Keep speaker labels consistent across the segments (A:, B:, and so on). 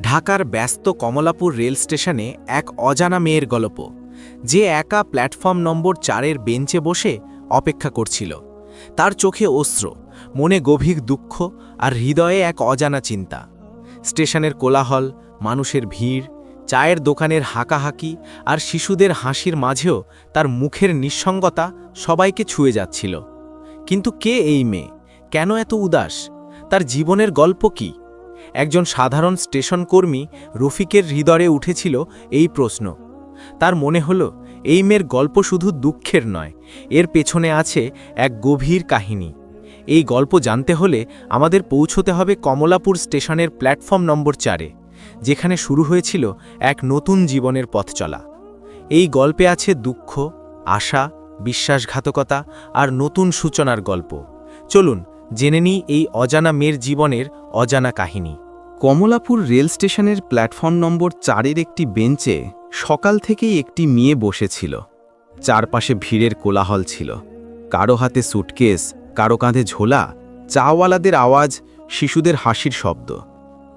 A: ঢাকার ব্যস্ত কমলাপুর রেল স্টেশনে এক অজানা মেয়ের গল্প, যে একা প্ল্যাটফর্ম নম্বর চারের বেঞ্চে বসে অপেক্ষা করছিল। তার চোখে অস্ত্র মনে গভীর দুঃখ আর হৃদয়ে এক অজানা চিন্তা। স্টেশনের কোলাহল, মানুষের ভিড়, চায়ের দোকানের হাঁকাহাঁকি আর শিশুদের হাসির মাঝেও তার মুখের নিঃসঙ্গতা সবাইকে ছুঁয়ে যাচ্ছিল। কিন্তু কে এই মেয়ে? কেন এত উদাস? তার জীবনের গল্প কি? একজন সাধারণ স্টেশন কর্মী রফিকের হৃদয়ে উঠেছিল এই প্রশ্ন। তার মনে হল, এই মেয়ের গল্প শুধু দুঃখের নয়, এর পেছনে আছে এক গভীর কাহিনী। এই গল্প জানতে হলে আমাদের পৌঁছতে হবে কমলাপুর স্টেশনের প্ল্যাটফর্ম নম্বর চারে, যেখানে শুরু হয়েছিল এক নতুন জীবনের পথ চলা। এই গল্পে আছে দুঃখ, আশা, বিশ্বাসঘাতকতা আর নতুন সূচনার গল্প। চলুন, জেনে নিই এই অজানা মেয়ের জীবনের অজানা কাহিনী।
B: কমলাপুর রেল স্টেশনের প্ল্যাটফর্ম নম্বর চারের একটি বেঞ্চে সকাল থেকেই একটি মেয়ে বসেছিল। চারপাশে ভিড়ের কোলাহল ছিল। কারও হাতে সুটকেস, কারও কাঁধে ঝোলা, চাওয়ালাদের আওয়াজ, শিশুদের হাসির শব্দ।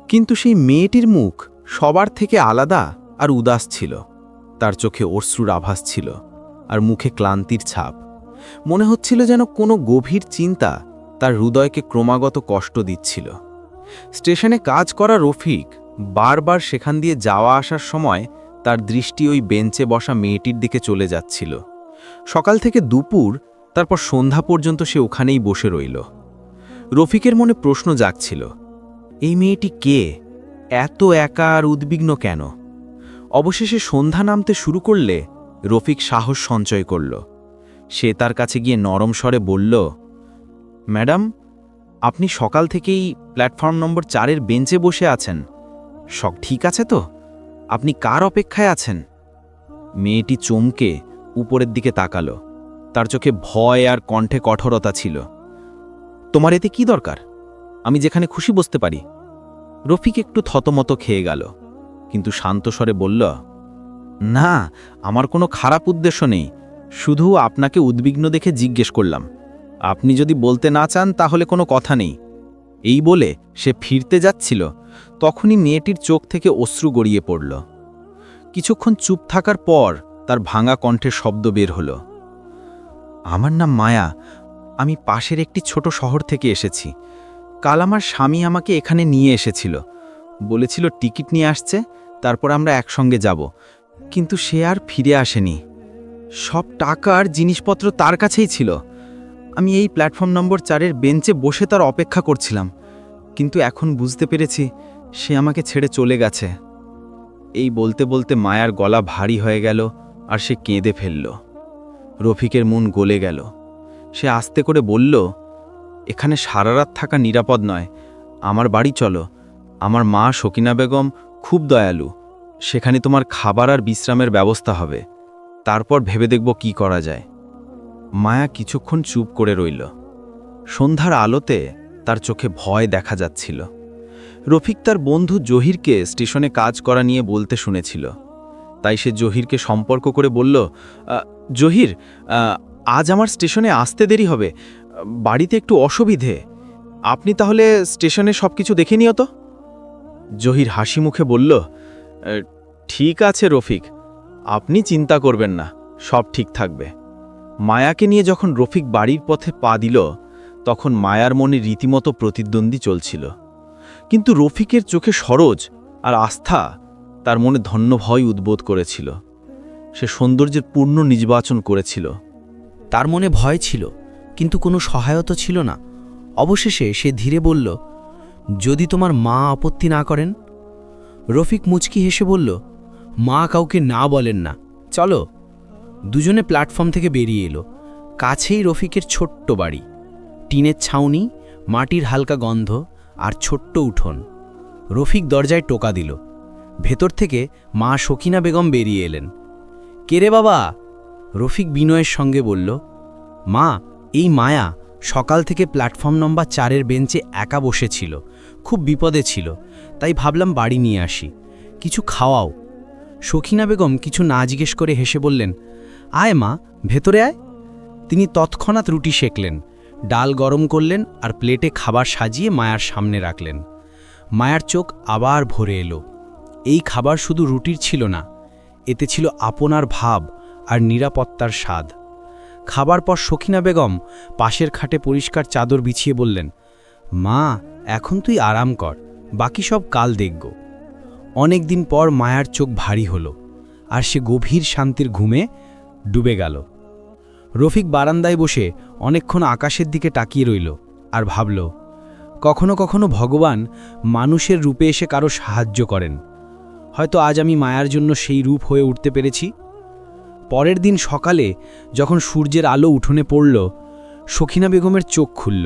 B: কিন্তু সেই মেয়েটির মুখ সবার থেকে আলাদা আর উদাস ছিল। তার চোখে অশ্রুর আভাস ছিল আর মুখে ক্লান্তির ছাপ। মনে হচ্ছিল যেন কোনো গভীর চিন্তা তার হৃদয়কে ক্রমাগত কষ্ট দিচ্ছিল। স্টেশনে কাজ করা রফিক বারবার সেখান দিয়ে যাওয়া আসার সময় তার দৃষ্টি ওই বেঞ্চে বসা মেয়েটির দিকে চলে যাচ্ছিল। সকাল থেকে দুপুর, তারপর সন্ধ্যা পর্যন্ত সে ওখানেই বসে রইল। রফিকের মনে প্রশ্ন জাগছিল, এই মেয়েটি কে? এত একা আর উদ্বিগ্ন কেন? অবশেষে সন্ধ্যা নামতে শুরু করলে রফিক সাহস সঞ্চয় করল। সে তার কাছে গিয়ে নরম স্বরে বলল, ম্যাডাম, আপনি সকাল থেকেই প্ল্যাটফর্ম নম্বর চারের বেঞ্চে বসে আছেন। সব ঠিক আছে তো? আপনি কার অপেক্ষায় আছেন? মেয়েটি চমকে উপরের দিকে তাকালো। তার চোখে ভয় আর কণ্ঠে কঠোরতা ছিল। তোমার এতে কি দরকার? আমি যেখানে খুশি বসতে পারি। রফিক একটু থতমত খেয়ে গেল, কিন্তু শান্ত স্বরে বলল, না, আমার কোনো খারাপ উদ্দেশ্য নেই। শুধু আপনাকে উদ্বিগ্ন দেখে জিজ্ঞেস করলাম। আপনি যদি বলতে না চান তাহলে কোনো কথা নেই। এই বলে সে ফিরতে যাচ্ছিল। তখনই মেয়েটির চোখ থেকে অশ্রু গড়িয়ে পড়ল। কিছুক্ষণ চুপ থাকার পর তার ভাঙা কণ্ঠের শব্দ বের হলো। আমার নাম মায়া। আমি পাশের একটি ছোট শহর থেকে এসেছি। কাল আমার স্বামী আমাকে এখানে নিয়ে এসেছিল। বলেছিল টিকিট নিয়ে আসছে, তারপর আমরা একসঙ্গে যাব। কিন্তু সে আর ফিরে আসেনি। সব টাকা আর জিনিসপত্র তার কাছেই ছিল। আমি এই প্ল্যাটফর্ম নম্বর চারের বেঞ্চে বসে তার অপেক্ষা করছিলাম, কিন্তু এখন বুঝতে পেরেছি সে আমাকে ছেড়ে চলে গেছে। এই বলতে বলতে মায়ার গলা ভারী হয়ে গেল আর সে কেঁদে ফেলল। রফিকের মন গলে গেল। সে আস্তে করে বলল, এখানে সারা রাত থাকা নিরাপদ নয়। আমার বাড়ি চলো। আমার মা শকিনা বেগম খুব দয়ালু। সেখানে তোমার খাবার আর বিশ্রামের ব্যবস্থা হবে। তারপর ভেবে দেখব কি করা যায়। মায়া কিছুক্ষণ চুপ করে রইল। সন্ধ্যার আলোতে তার চোখে ভয় দেখা যাচ্ছিল। রফিক তার বন্ধু জহিরকে স্টেশনে কাজ করা নিয়ে বলতে শুনেছিল। তাই সে জহিরকে সম্পর্ক করে বলল জহির আজ আমার স্টেশনে আসতে দেরি হবে। বাড়িতে একটু অসুবিধে। আপনি তাহলে স্টেশনে সব কিছু দেখে নিও তো। জহির হাসি মুখে বলল ঠিক আছে রফিক। আপনি চিন্তা করবেন না, সব ঠিক থাকবে। মায়াকে নিয়ে যখন রফিক বাড়ির পথে পা দিল, তখন মায়ার মনে রীতিমতো প্রতিদ্বন্দ্বী চলছিল। কিন্তু রফিকের চোখে সরোজ আর আস্থা তার মনে ধন্য ভয় উদ্বোধ করেছিল। সে সৌন্দর্যের পূর্ণ নির্বাচন করেছিল।
C: তার মনে ভয় ছিল, কিন্তু কোনো সহায়তা ছিল না। অবশেষে সে ধীরে বলল, যদি তোমার মা আপত্তি না করেন? রফিক মুচকি হেসে বলল, মা কাউকে না বলেন না। চলো। দুজনে প্ল্যাটফর্ম থেকে বেরিয়ে এলো। কাছেই রফিকের ছোট্ট বাড়ি। টিনের ছাউনি, মাটির হালকা গন্ধ আর ছোট্ট উঠোন। রফিক দরজায় টোকা দিল। ভেতর থেকে মা শকিনা বেগম বেরিয়ে এলেন। কেরে বাবা? রফিক বিনয়ের সঙ্গে বলল, মা, এই মায়া সকাল থেকে প্ল্যাটফর্ম নম্বর চারের বেঞ্চে একা বসেছিল। খুব বিপদে ছিল, তাই ভাবলাম বাড়ি নিয়ে আসি। কিছু খাওয়াও। সখিনা বেগম কিছু না জিজ্ঞেস করে হেসে বললেন আয় মা, ভেতরে আয়। তিনি তৎক্ষণাৎ রুটি সেকলেন, ডাল গরম করলেন আর প্লেটে খাবার সাজিয়ে মায়ার সামনে রাখলেন। মায়ার চোখ আবার ভরে এলো। এই খাবার শুধু রুটির ছিল না, এতে ছিল আপনার ভাব আর নিরাপত্তার স্বাদ। খাবার পর সখিনা বেগম পাশের খাটে পরিষ্কার চাদর বিছিয়ে বললেন, মা, এখন তুই আরাম কর, বাকি সব কাল দেখব। অনেক দিন পর মায়ার চোখ ভারী হলো, আর সে গভীর শান্তির ঘুমে ডুবে গেল। রফিক বারান্দায় বসে অনেকক্ষণ আকাশের দিকে তাকিয়ে রইল আর ভাবল, কখনো কখনো ভগবান মানুষের রূপে এসে কারও সাহায্য করেন। হয়তো আজ আমি মায়ার জন্য সেই রূপ হয়ে উঠতে পেরেছি। পরের দিন সকালে যখন সূর্যের আলো উঠোনে পড়ল, সখিনা বেগমের চোখ খুলল।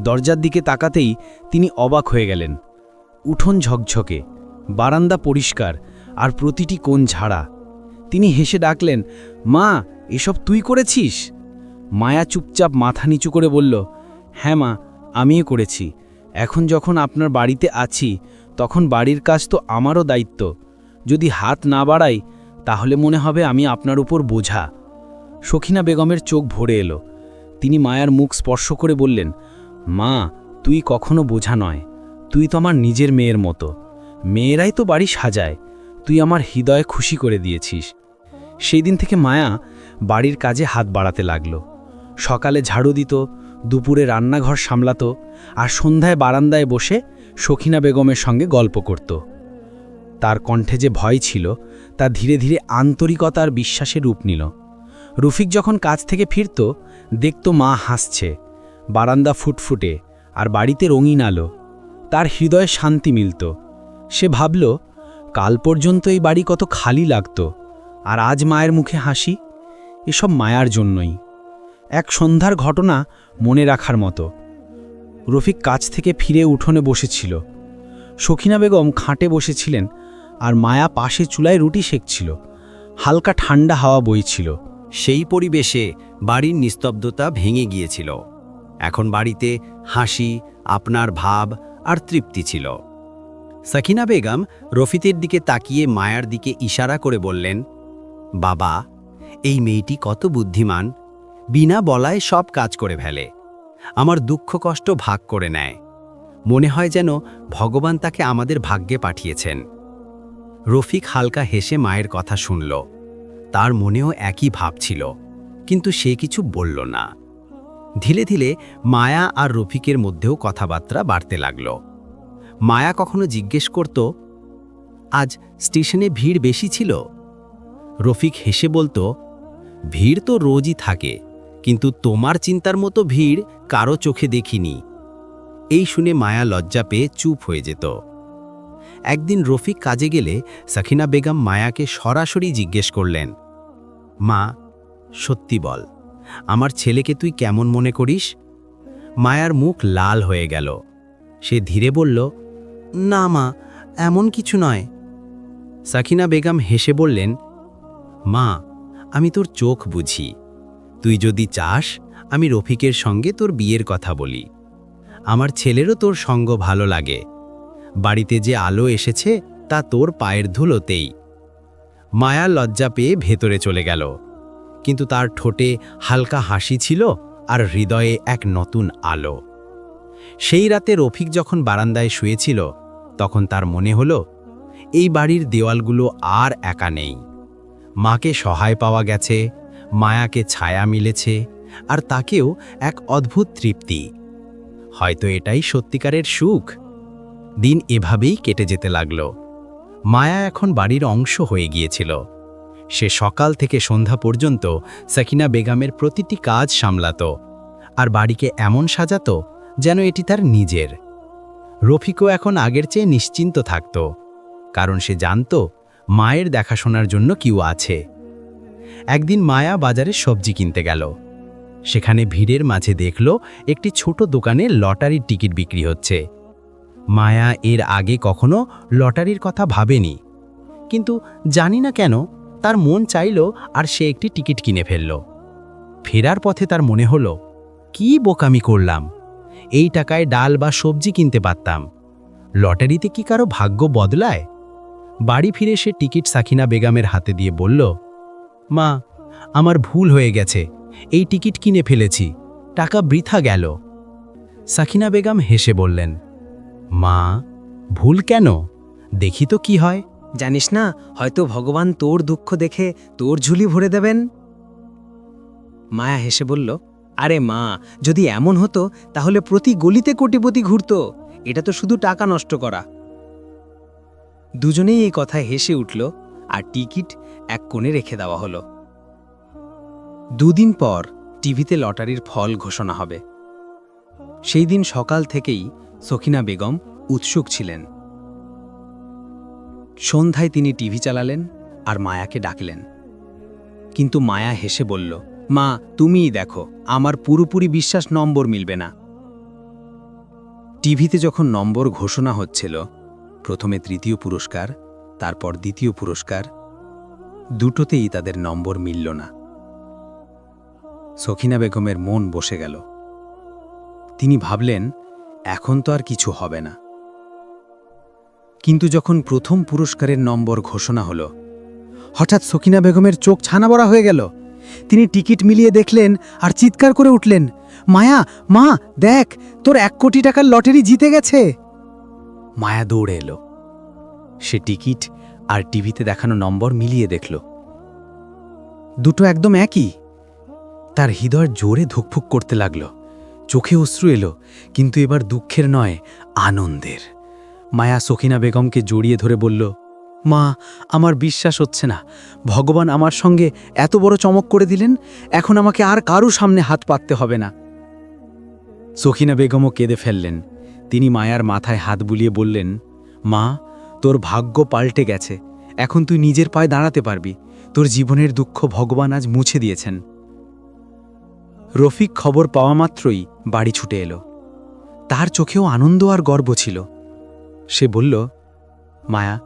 C: দরজার দিকে তাকাতেই তিনি অবাক হয়ে গেলেন। উঠোন ঝকঝকে, বারান্দা পরিষ্কার আর প্রতিটি কোণ ঝাড়া। তিনি হেসে ডাকলেন, মা, এসব তুই করেছিস? মায়া চুপচাপ মাথা নিচু করে বলল হ্যাঁ মা, আমিও করেছি। এখন যখন আপনার বাড়িতে আছি, তখন বাড়ির কাজ তো আমারও দায়িত্ব। যদি হাত না বাড়াই, তাহলে মনে হবে আমি আপনার উপর বোঝা। সখিনা বেগমের চোখ ভরে এলো। তিনি মায়ার মুখ স্পর্শ করে বললেন, মা, তুই কখনো বোঝা নয়। তুই তো আমার নিজের মেয়ের মতো। মেয়েরাই তো বাড়ি সাজায়। তুই আমার হৃদয়ে খুশি করে দিয়েছিস। সেই দিন থেকে মায়া বাড়ির কাজে হাত বাড়াতে লাগল। সকালে ঝাড়ু দিত, দুপুরে রান্নাঘর সামলাত আর সন্ধ্যায় বারান্দায় বসে সখিনা বেগমের সঙ্গে গল্প করত। তার কণ্ঠে যে ভয় ছিল, তা ধীরে ধীরে আন্তরিকতার বিশ্বাসে রূপ নিল। রফিক যখন কাজ থেকে ফিরত, দেখত মা হাসছে, বারান্দা ফুটফুটে আর বাড়িতে রঙিন আলো। তার হৃদয়ে শান্তি মিলত। সে ভাবল কাল পর্যন্ত এই বাড়ি কত খালি লাগত। আর আজ মায়ের মুখে হাসি? এসব মায়ার জন্যই। এক সন্ধ্যার ঘটনা মনে রাখার মতো। রফিক কাজ থেকে ফিরে উঠোনে বসেছিল। সখিনা বেগম খাটে বসেছিলেন আর মায়া পাশে চুলায় রুটি সেকছিল। হালকা ঠান্ডা হাওয়া বইছিল।
D: সেই পরিবেশে বাড়ির নিস্তব্ধতা ভেঙে গিয়েছিল। এখন বাড়িতে হাসি, আপনার ভাব আর তৃপ্তি ছিল। সাকিনা বেগম রফিতের দিকে তাকিয়ে মায়ার দিকে ইশারা করে বললেন, বাবা, এই মেয়েটি কত বুদ্ধিমান। বিনা বলায় সব কাজ করে ফেলে। আমার দুঃখ কষ্ট ভাগ করে নেয়। মনে হয় যেন ভগবান তাকে আমাদের ভাগ্যে পাঠিয়েছেন। রফিক হালকা হেসে মায়ের কথা শুনল। তার মনেও একই ভাব ছিল, কিন্তু সে কিছু বলল না। ধীরে ধীরে মায়া আর রফিকের মধ্যেও কথাবার্তা বাড়তে লাগল। মায়া কখনো জিজ্ঞেস করত, আজ স্টেশনে ভিড় বেশি ছিল? রফিক হেসে বলতো, ভিড় তো রোজই থাকে, কিন্তু তোমার চিন্তার মতো ভিড় কারও চোখে দেখিনি। এই শুনে মায়া লজ্জা পেয়ে চুপ হয়ে যেত। একদিন রফিক কাজে গেলে সাখিনা বেগম মায়াকে সরাসরি জিজ্ঞেস করলেন, মা, সত্যি বল, আমার ছেলেকে তুই কেমন মনে করিস? মায়ার মুখ লাল হয়ে গেল। সে ধীরে বলল না, মা, এমন কিছু নয়। সাকিনা বেগম হেসে বললেন, মা, আমি তোর চোখ বুঝি। তুই যদি চাস, আমি রফিকের সঙ্গে তোর বিয়ের কথা বলি। আমার ছেলেরও তোর সঙ্গ ভালো লাগে। বাড়িতে যে আলো এসেছে, তা তোর পায়ের ধুলোতেই। মায়া লজ্জা পেয়ে ভেতরে চলে গেল। কিন্তু তার ঠোঁটে হালকা হাসি ছিল আর হৃদয়ে এক নতুন আলো। সেই রাতে রফিক যখন বারান্দায় শুয়েছিল, তখন তার মনে হলো, এই বাড়ির দেওয়ালগুলো আর একা নেই। মাকে সহায় পাওয়া গেছে, মায়াকে ছায়া মিলেছে, আর তাকেও এক অদ্ভুত তৃপ্তি। হয়তো এটাই সত্যিকারের সুখ। দিন এভাবেই কেটে যেতে লাগল। মায়া এখন বাড়ির অংশ হয়ে গিয়েছিল। সে সকাল থেকে সন্ধ্যা পর্যন্ত সাকিনা বেগমের প্রতিটি কাজ সামলাত, আর বাড়িকে এমন সাজাতো যেন এটি তার নিজের। রফিকও এখন আগের চেয়ে নিশ্চিন্ত থাকত, কারণ সে জানত মায়ের দেখাশোনার জন্য কেউ আছে। একদিন মায়া বাজারে সবজি কিনতে গেল। সেখানে ভিড়ের মাঝে দেখল একটি ছোট দোকানে লটারির টিকিট বিক্রি হচ্ছে। মায়া এর আগে কখনো লটারির কথা ভাবেনি, কিন্তু জানি না কেন তার মন চাইল আর সে একটি টিকিট কিনে ফেলল। ফেরার পথে তার মনে হলো, কি বোকামি করলাম? এই টাকায় ডাল বা সবজি কিনতে পারতাম। লটারিতে কি কারও ভাগ্য বদলায়? বাড়ি ফিরে সে টিকিট সাকিনা বেগমের হাতে দিয়ে বলল, মা, আমার ভুল হয়ে গেছে। এই টিকিট কিনে ফেলেছি। টাকা বৃথা গেল। সাকিনা বেগম হেসে বললেন, মা, ভুল কেন? দেখি তো কি হয়।
E: জানিস না, হয়তো ভগবান তোর দুঃখ দেখে তোর ঝুলি ভরে দেবেন? মায়া হেসে বলল আরে মা, যদি এমন হতো, তাহলে প্রতি গলিতে কোটিপতি ঘুরত। এটা তো শুধু টাকা নষ্ট করা। দুজনেই এই কথায় হেসে উঠল আর টিকিট এক কোণে রেখে দেওয়া হলো। দুদিন পর টিভিতে লটারির ফল ঘোষণা হবে। সেই দিন সকাল থেকেই সখিনা বেগম উৎসুক ছিলেন। সন্ধ্যায় তিনি টিভি চালালেন আর মায়াকে ডাকলেন। কিন্তু মায়া হেসে বলল মা, তুমিই দেখো, আমার পুরোপুরি বিশ্বাস নম্বর মিলবে না। টিভিতে যখন নম্বর ঘোষণা হচ্ছিল, প্রথমে তৃতীয় পুরস্কার, তারপর দ্বিতীয় পুরস্কার, দুটোতেই তাদের নম্বর মিলল না। সখিনা বেগমের মন বসে গেল। তিনি ভাবলেন, এখন তো আর কিছু হবে না। কিন্তু যখন প্রথম পুরস্কারের নম্বর ঘোষণা হলো, হঠাৎ সখিনা বেগমের চোখ ছানাবড়া হয়ে গেল। তিনি টিকিট মিলিয়ে দেখলেন আর চিৎকার করে উঠলেন, মায়া, মা, দেখ, তোর এক কোটি টাকার লটারি জিতে গেছে। মায়া দৌড়ে এলো। সে টিকিট আর টিভিতে দেখানো নম্বর মিলিয়ে দেখল। দুটো একদম একই। তার হৃদয় জোরে ধুকফুক করতে লাগল। চোখে অশ্রু এলো, কিন্তু এবার দুঃখের নয়, আনন্দের। মায়া সখিনা বেগমকে জড়িয়ে ধরে বলল মা, আমার বিশ্বাস হচ্ছে না। ভগবান আমার সঙ্গে এত বড় চমক করে দিলেন, এখন আমাকে আর কারু সামনে হাত পাততে হবে না। সখিনা বেগমও কেঁদে ফেললেন। তিনি মায়ার মাথায় হাত বুলিয়ে বললেন, মা, তোর ভাগ্য পাল্টে গেছে। এখন তুই নিজের পায়ে দাঁড়াতে পারবি। তোর জীবনের দুঃখ ভগবান আজ মুছে দিয়েছেন। রফিক খবর পাওয়া মাত্রই বাড়ি ছুটে এলো। তার চোখেও আনন্দ আর গর্ব ছিল। সে বলল, মায়া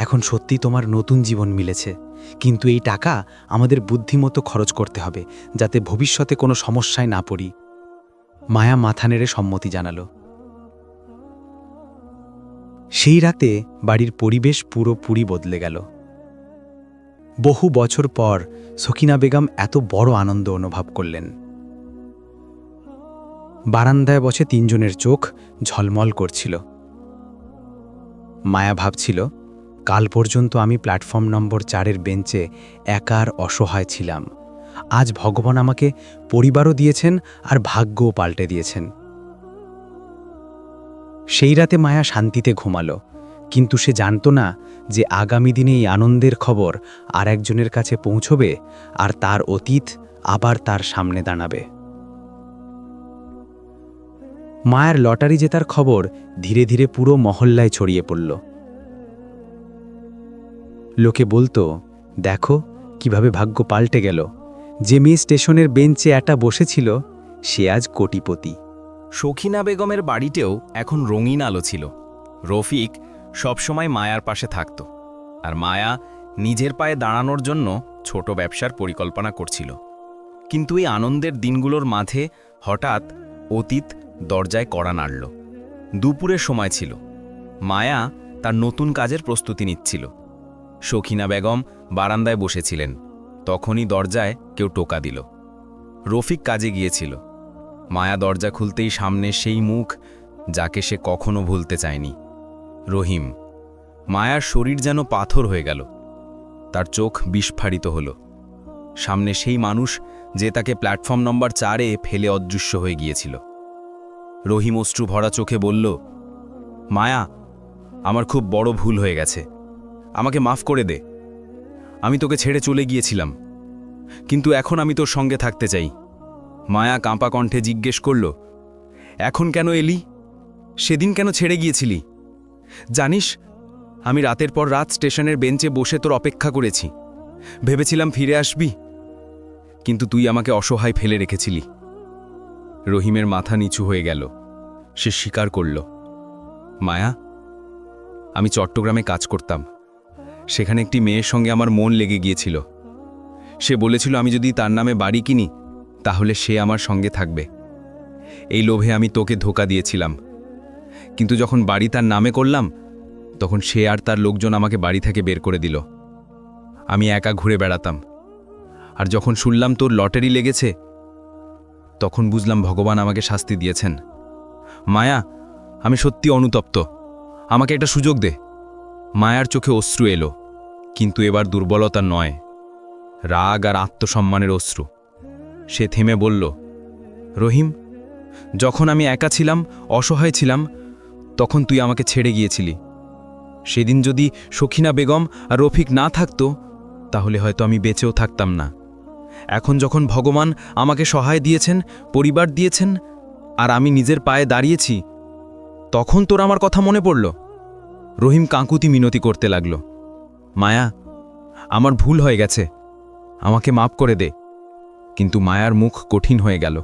E: এখন সত্যি তোমার নতুন জীবন মিলেছে। কিন্তু এই টাকা আমাদের বুদ্ধিমতো খরচ করতে হবে, যাতে ভবিষ্যতে কোনো সমস্যায় না পড়ি। মায়া মাথা নেড়ে সম্মতি জানালো। সেই রাতে বাড়ির পরিবেশ পুরোপুরি বদলে গেল। বহু বছর পর সকিনা বেগম এত বড় আনন্দ অনুভব করলেন। বারান্দায় বসে তিনজনের চোখ ঝলমল করছিল। মায়া ভাবছিল কাল পর্যন্ত আমি প্ল্যাটফর্ম নম্বর চারের বেঞ্চে একার অসহায় ছিলাম। আজ ভগবান আমাকে পরিবারও দিয়েছেন আর ভাগ্যও পাল্টে দিয়েছেন। সেই রাতে মায়া শান্তিতে ঘুমালো, কিন্তু সে জানত না যে আগামী দিনে এই আনন্দের খবর আর একজনের কাছে পৌঁছবে আর তার অতীত আবার তার সামনে দাঁড়াবে। মায়ের লটারি জেতার খবর ধীরে ধীরে পুরো মহল্লায় ছড়িয়ে পড়ল। লোকে বলতো, দেখো কীভাবে ভাগ্য পাল্টে গেল। যে মেয়ে স্টেশনের বেঞ্চে একটা বসেছিল, সে আজ কোটিপতি।
A: সখিনা বেগমের বাড়িতেও এখন রঙিন আলো ছিল। রফিক সবসময় মায়ার পাশে থাকত আর মায়া নিজের পায়ে দাঁড়ানোর জন্য ছোট ব্যবসার পরিকল্পনা করছিল। কিন্তু এই আনন্দের দিনগুলোর মাঝে হঠাৎ অতীত দরজায় কড়া নাড়ল। দুপুরের সময় ছিল। মায়া তার নতুন কাজের প্রস্তুতি নিচ্ছিল। শখিনা বেগম বারান্দায় বসেছিলেন। তখনই দরজায় কেউ টোকা দিল। রফিক কাজে গিয়েছিল। মায়া দরজা খুলতেই সামনে সেই মুখ যাকে সে কখনো ভুলতে চায়নি। রহিম, মায়ার শরীর যেন পাথর হয়ে গেল। তার চোখ বিস্ফারিত হল। সামনে সেই মানুষ যে তাকে প্ল্যাটফর্ম নম্বর চারে ফেলে অদৃশ্য হয়ে গিয়েছিল। রহিম অশ্রু ভরা চোখে বলল, মায়া, আমার খুব বড় ভুল হয়ে গেছে। আমাকে মাফ করে দে। আমি তোকে ছেড়ে চলে গিয়েছিলাম। কিন্তু এখন আমি তোর সঙ্গে থাকতে চাই। মায়া কাঁপা কণ্ঠে জিজ্ঞেস করল, এখন কেন এলি? সেদিন কেন ছেড়ে গিয়েছিলি? জানিস, আমি রাতের পর রাত স্টেশনের বেঞ্চে বসে তোর অপেক্ষা করেছি। ভেবেছিলাম ফিরে আসবি, কিন্তু তুই আমাকে অসহায় ফেলে রেখেছিলি। রহিমের মাথা নিচু হয়ে গেল। সে স্বীকার করল, মায়া, আমি চট্টগ্রামে কাজ করতাম। সেখানে একটি মেয়ের সঙ্গে আমার মন লেগে গিয়েছিল। সে বলেছিল, আমি যদি তার নামে বাড়ি কিনি, তাহলে সে আমার সঙ্গে থাকবে। এই লোভে আমি তোকে ধোকা দিয়েছিলাম। কিন্তু যখন বাড়ি তার নামে করলাম, তখন সে আর তার লোকজন আমাকে বাড়ি থেকে বের করে দিল। আমি একা ঘুরে বেড়াতাম। আর যখন শুনলাম তোর লটারি লেগেছে, তখন বুঝলাম ভগবান আমাকে শাস্তি দিয়েছেন। মায়া, আমি সত্যি অনুতপ্ত।
F: আমাকে একটা সুযোগ দে। মায়ার চোখে অশ্রু এলো। কিন্তু এবার দুর্বলতা নয়। রাগ আর আত্মসম্মানের অশ্রু। সে থেমে বলল, রহিম, যখন আমি একা ছিলাম, অসহায় ছিলাম, তখন তুই আমাকে ছেড়ে গিয়েছিলি। সেদিন যদি সখিনা বেগম আর রফিক না থাকতো, তাহলে হয়তো আমি বেঁচেও থাকতাম না। এখন যখন ভগবান আমাকে সহায় দিয়েছেন, পরিবার দিয়েছেন, আর আমি নিজের পায়ে দাঁড়িয়েছি, তখন তোর আমার কথা মনে পড়ল। রহিম কাঁকুতি মিনতি করতে লাগল। মায়া, আমার ভুল হয়ে গেছে। আমাকে মাপ করে দে। কিন্তু মায়ার মুখ কঠিন হয়ে গেল।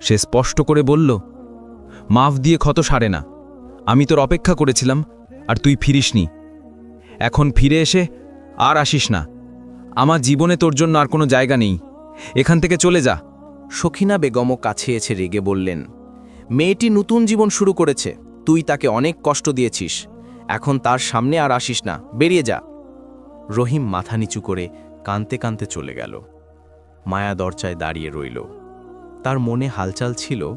F: সে স্পষ্ট করে বলল, মাফ দিয়ে ক্ষত সারে না। আমি তোর অপেক্ষা করেছিলাম, আর তুই ফিরিসনি। এখন ফিরে এসে আর আসিস না। আমার জীবনে তোর জন্য আর কোনো জায়গা নেই। এখান থেকে চলে যা।
A: সখিনা বেগমও কাছে এসে রেগে বললেন, মেয়েটি নতুন জীবন শুরু করেছে। তুই তাকে অনেক কষ্ট দিয়েছিস। এখন তার সামনে আর আসিস না। বেরিয়ে যা। রহিম মাথা নিচু করে কানতে কানতে চলে গেল। মায়া দরজায় দাঁড়িয়ে রইল। তার মনে হালচাল ছিল,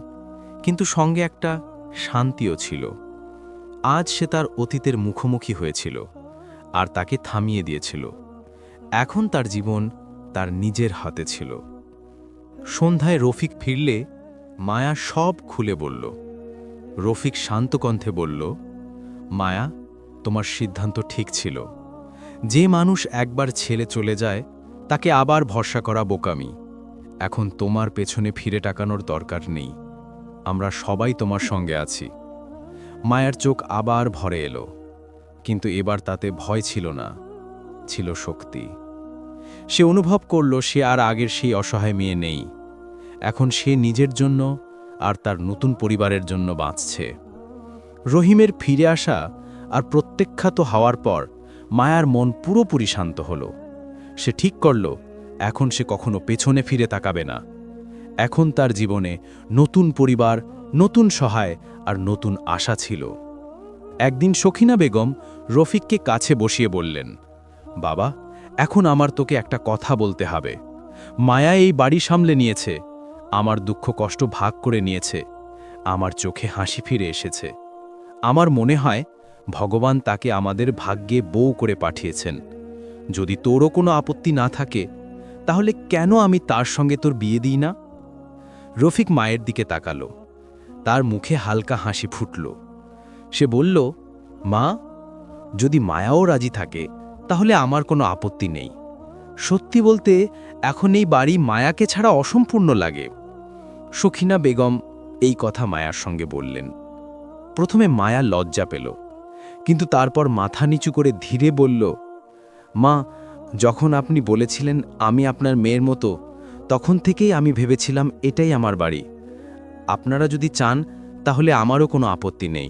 A: কিন্তু সঙ্গে একটা শান্তিও ছিল। আজ সে তার অতীতের মুখোমুখি হয়েছিল আর তাকে থামিয়ে দিয়েছিল। এখন তার জীবন তার নিজের হাতে ছিল। সন্ধ্যায় রফিক ফিরলে মায়া সব খুলে বলল। রফিক শান্ত কণ্ঠে বলল, মায়া, তোমার সিদ্ধান্ত ঠিক ছিল। যে মানুষ একবার ছেলে চলে যায়, তাকে আবার ভরসা করা বোকামি। এখন তোমার পেছনে ফিরে টাকানোর দরকার নেই। আমরা সবাই তোমার সঙ্গে আছি। মায়ের চোখ আবার ভরে এলো। কিন্তু এবার তাতে ভয় ছিল না, ছিল শক্তি। সে অনুভব করল সে আর আগের সেই অসহায় মেয়ে নেই। এখন সে নিজের জন্য আর তার নতুন পরিবারের জন্য বাঁচছে। রহিমের ফিরে আসা আর প্রত্যাখ্যাত হওয়ার পর মায়ার মন পুরোপুরি শান্ত হল। সে ঠিক করল, এখন সে কখনো পেছনে ফিরে তাকাবে না। এখন তার জীবনে নতুন পরিবার, নতুন সহায় আর নতুন আশা ছিল। একদিন সখিনা বেগম রফিককে কাছে বসিয়ে বললেন, বাবা, এখন আমার তোকে একটা কথা বলতে হবে। মায়া এই বাড়ি সামলে নিয়েছে। আমার দুঃখ কষ্ট ভাগ করে নিয়েছে। আমার চোখে হাসি ফিরে এসেছে। আমার মনে হয় ভগবান তাকে আমাদের ভাগ্যে বউ করে পাঠিয়েছেন। যদি তোরও কোনো আপত্তি না থাকে, তাহলে কেন আমি তার সঙ্গে তোর বিয়ে দিই না? রফিক মায়ের দিকে তাকালো। তার মুখে হালকা হাসি ফুটল। সে বলল, মা, যদি মায়াও রাজি থাকে, তাহলে আমার কোনো আপত্তি নেই। সত্যি বলতে, এখন এই বাড়ি মায়াকে ছাড়া অসম্পূর্ণ লাগে। সখিনা বেগম এই কথা মায়ার সঙ্গে বললেন। প্রথমে মায়া লজ্জা পেল। কিন্তু তারপর মাথা নিচু করে ধীরে বলল, মা, যখন আপনি বলেছিলেন আমি আপনার মেয়ের মতো, তখন থেকেই আমি ভেবেছিলাম এটাই আমার বাড়ি। আপনারা যদি চান, তাহলে আমারও কোনো আপত্তি নেই।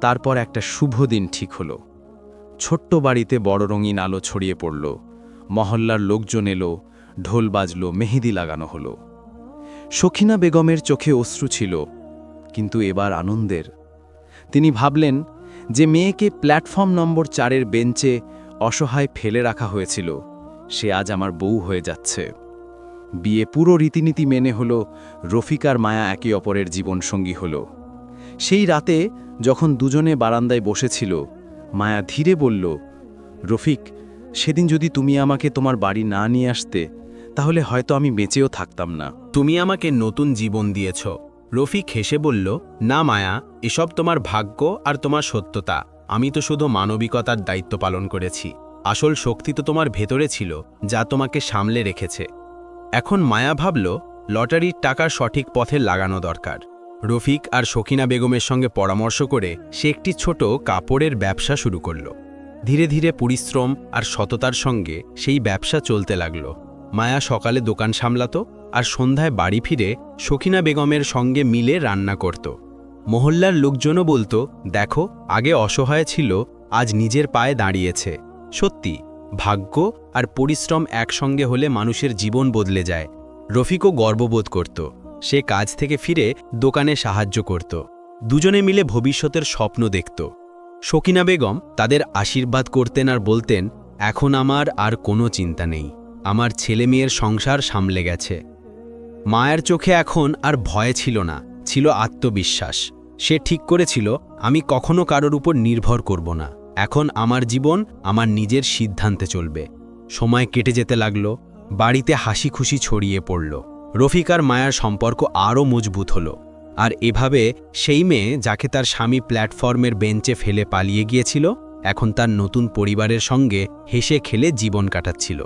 A: তারপর একটা শুভ দিন ঠিক হলো। ছোট্ট বাড়িতে বড় রঙিন আলো ছড়িয়ে পড়ল। মহল্লার লোকজন এলো, ঢোল বাজলো, মেহেদি লাগানো হলো। সখিনা বেগমের চোখে অশ্রু ছিল, কিন্তু এবার আনন্দের। তিনি ভাবলেন যে মেয়েকে প্ল্যাটফর্ম নম্বর চারের বেঞ্চে অসহায় ফেলে রাখা হয়েছিল, সে আজ আমার বউ হয়ে যাচ্ছে। বিয়ে পুরো রীতিনীতি মেনে হলো রফিকার মায়া একে অপরের জীবনসঙ্গী হলো। সেই রাতে যখন দুজনে বারান্দায় বসেছিল, মায়া ধীরে বলল, রফিক, সেদিন যদি তুমি আমাকে তোমার বাড়ি না নিয়ে আসতে, তাহলে হয়তো আমি বেঁচেও থাকতাম না।
G: তুমি আমাকে নতুন জীবন দিয়েছ। রফিক হেসে বলল, না মায়া, এসব তোমার ভাগ্য আর তোমার সত্যতা। আমি তো শুধু মানবিকতার দায়িত্ব পালন করেছি। আসল শক্তি তো তোমার ভেতরে ছিল, যা তোমাকে সামলে রেখেছে। এখন মায়া ভাবল, লটারির টাকা সঠিক পথে লাগানো দরকার। রফিক আর শকিনা বেগমের সঙ্গে পরামর্শ করে সে একটি ছোট কাপড়ের ব্যবসা শুরু করল। ধীরে ধীরে পরিশ্রম আর সততার সঙ্গে সেই ব্যবসা চলতে লাগল। মায়া সকালে দোকান সামলাত আর সন্ধ্যায় বাড়ি ফিরে সখিনা বেগমের সঙ্গে মিলে রান্না করত। মহল্লার লোকজনও বলতো, দেখো, আগে অসহায় ছিল, আজ নিজের পায়ে দাঁড়িয়েছে। সত্যি, ভাগ্য আর পরিশ্রম একসঙ্গে হলে মানুষের জীবন বদলে যায়। রফিকও গর্ববোধ করত। সে কাজ থেকে ফিরে দোকানে সাহায্য করত। দুজনে মিলে ভবিষ্যতের স্বপ্ন দেখত। শকিনা বেগম তাদের আশীর্বাদ করতেন আর বলতেন, এখন আমার আর কোনো চিন্তা নেই। আমার ছেলে মেয়ের সংসার সামলে গেছে। মায়ের চোখে এখন আর ভয় ছিল না, ছিল আত্মবিশ্বাস। সে ঠিক করেছিল, আমি কখনো কারোর উপর নির্ভর করব না। এখন আমার জীবন আমার নিজের সিদ্ধান্তে চলবে। সময় কেটে যেতে লাগল, বাড়িতে হাসি খুশি ছড়িয়ে পড়ল। রফিক আর মায়ার সম্পর্ক আরও মজবুত হলো। আর এভাবে সেই মেয়ে যাকে তার স্বামী প্ল্যাটফর্মের বেঞ্চে ফেলে পালিয়ে গিয়েছিল, এখন তার নতুন পরিবারের সঙ্গে হেসে খেলে জীবন কাটাচ্ছিল।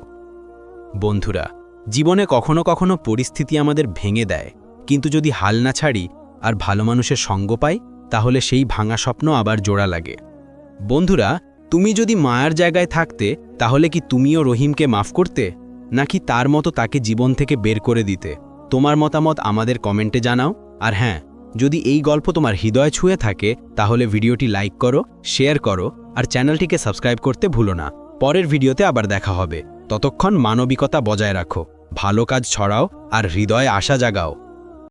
G: বন্ধুরা জীবনে কখনো কখনো পরিস্থিতি আমাদের ভেঙে দেয়। কিন্তু যদি হাল না ছাড়ি আর ভালো মানুষের সঙ্গ পাই, তাহলে সেই ভাঙা স্বপ্ন আবার জোড়া লাগে। বন্ধুরা, তুমি যদি মায়ার জায়গায় থাকতে, তাহলে কি তুমিও রহিমকে মাফ করতে? নাকি তার মতো তাকে জীবন থেকে বের করে দিতে? তোমার মতামত আমাদের কমেন্টে জানাও। আর হ্যাঁ যদি এই গল্প তোমার হৃদয় ছুঁয়ে থাকে, তাহলে ভিডিওটি লাইক করো, শেয়ার করো, আর চ্যানেলটিকে সাবস্ক্রাইব করতে ভুলো না। পরের ভিডিওতে আবার দেখা হবে। ততক্ষণ মানবিকতা বজায় রাখো। ভালো কাজ ছড়াও আর হৃদয়ে আশা জাগাও।